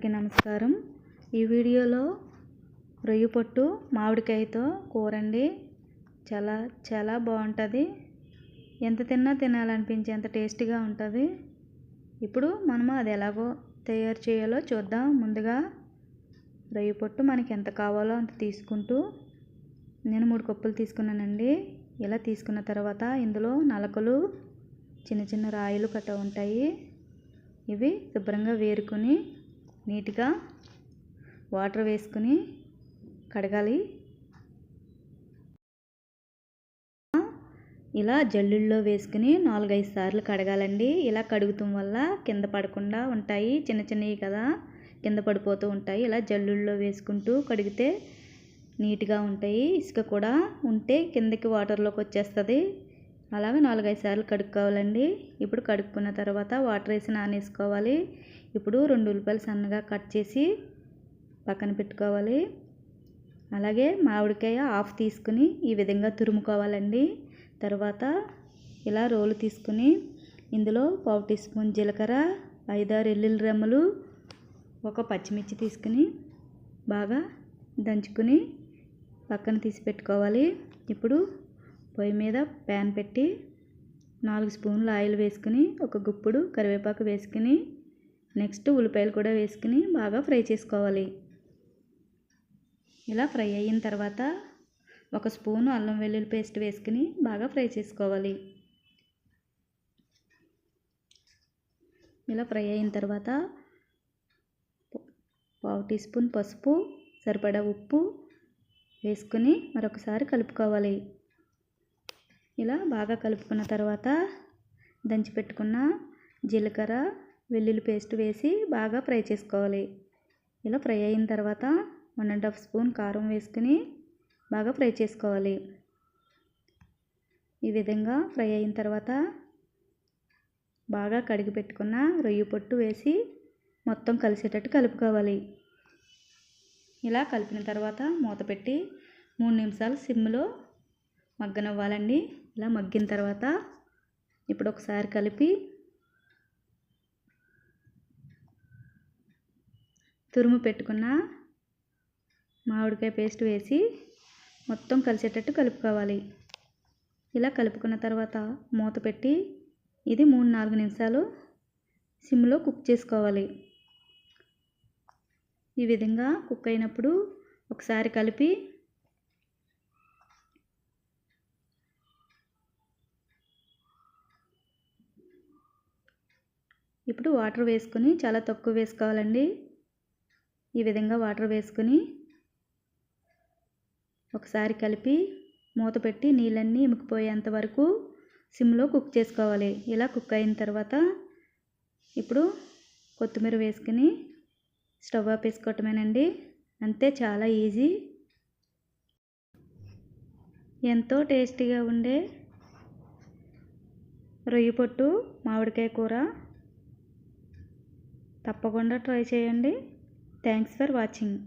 అందరికీ నమస్కారం. ఈ వీడియోలో రొయ్య పొట్టు మామిడికాయతో కూర అండి చాలా చాలా బాగుంటుంది. ఎంత తిన్నా తినాలనిపించేంత టేస్టీగా ఉంటుంది. ఇప్పుడు మనము అది ఎలాగో తయారు చేయాలో చూద్దాం. ముందుగా రొయ్య పొట్టు మనకి ఎంత కావాలో అంత తీసుకుంటూ నేను మూడు కప్పులు తీసుకున్నానండి. ఇలా తీసుకున్న తర్వాత ఇందులో నలకలు చిన్న చిన్న రాయిలు కట్ట ఉంటాయి. ఇవి శుభ్రంగా వేరుకొని నీట్గా వాటర్ వేసుకుని కడగాలి. ఇలా జల్లుల్లో వేసుకుని నాలుగైదు సార్లు కడగాలండి. ఇలా కడుగుతాం వల్ల కింద పడకుండా ఉంటాయి. చిన్న చిన్నవి కదా కింద పడిపోతూ ఉంటాయి. ఇలా జల్లుల్లో వేసుకుంటూ కడిగితే నీట్గా ఉంటాయి. ఇసుక కూడా ఉంటే కిందకి వాటర్లోకి వచ్చేస్తుంది. అలాగే నాలుగైదు సార్లు కడుక్కోవాలండి. ఇప్పుడు కడుక్కున్న తర్వాత వాటర్ వేసి నానేసుకోవాలి. ఇప్పుడు రెండు ఉల్లిపాయలు సన్నగా కట్ చేసి పక్కన పెట్టుకోవాలి. అలాగే మామిడికాయ ఆఫ్ తీసుకుని ఈ విధంగా తురుముకోవాలండి. తర్వాత ఇలా రోలు తీసుకుని ఇందులో పావు టీ స్పూన్ జీలకర్ర ఐదారు ఎల్లుల రెమ్మలు ఒక పచ్చిమిర్చి తీసుకుని బాగా దంచుకుని పక్కన తీసి పెట్టుకోవాలి. ఇప్పుడు పొయ్యి మీద ప్యాన్ పెట్టి నాలుగు స్పూన్లు ఆయిల్ వేసుకుని ఒక గుప్పుడు కరివేపాకు వేసుకుని నెక్స్ట్ ఉల్లిపాయలు కూడా వేసుకుని బాగా ఫ్రై చేసుకోవాలి. ఇలా ఫ్రై అయిన తర్వాత ఒక స్పూను అల్లం వెల్లుల్లి పేస్ట్ వేసుకుని బాగా ఫ్రై చేసుకోవాలి. ఇలా ఫ్రై అయిన తర్వాత పావు టీ స్పూన్ పసుపు సరిపడా ఉప్పు వేసుకుని మరొకసారి కలుపుకోవాలి. ఇలా బాగా కలుపుకున్న తర్వాత దంచి పెట్టుకున్న జీలకర్ర వెల్లుల్లి పేస్ట్ వేసి బాగా ఫ్రై చేసుకోవాలి. ఇలా ఫ్రై అయిన తర్వాత వన్ అండ్ హాఫ్ స్పూన్ కారం వేసుకుని బాగా ఫ్రై చేసుకోవాలి. ఈ విధంగా ఫ్రై అయిన తర్వాత బాగా కడిగి పెట్టుకున్న రొయ్యి పొట్టు వేసి మొత్తం కలిసేటట్టు కలుపుకోవాలి. ఇలా కలిపిన తర్వాత మూత పెట్టి మూడు నిమిషాలు సిమ్లో మగ్గనవ్వాలండి. ఇలా మగ్గిన తర్వాత ఇప్పుడు ఒకసారి కలిపి తురుము పెట్టుకున్న మామిడికాయ పేస్ట్ వేసి మొత్తం కలిసేటట్టు కలుపుకోవాలి. ఇలా కలుపుకున్న తర్వాత మూత పెట్టి ఇది మూడు నాలుగు నిమిషాలు సిమ్లో కుక్ చేసుకోవాలి. ఈ విధంగా కుక్ అయినప్పుడు ఒకసారి కలిపి ఇప్పుడు వాటర్ వేసుకొని చాలా తక్కువ వేసుకోవాలండి. ఈ విధంగా వాటర్ వేసుకొని ఒకసారి కలిపి మూత పెట్టి నీళ్ళన్నీ ఇమికిపోయేంత వరకు సిమ్లో కుక్ చేసుకోవాలి. ఇలా కుక్ అయిన తర్వాత ఇప్పుడు కొత్తిమీర వేసుకుని స్టవ్ ఆపేసుకోవటమేనండి అంతే చాలా ఈజీ. ఎంతో టేస్టీగా ఉండే రొయ్యి పొట్టు మామిడికాయ కూర తప్పకుండా ట్రై చేయండి. Thanks for watching.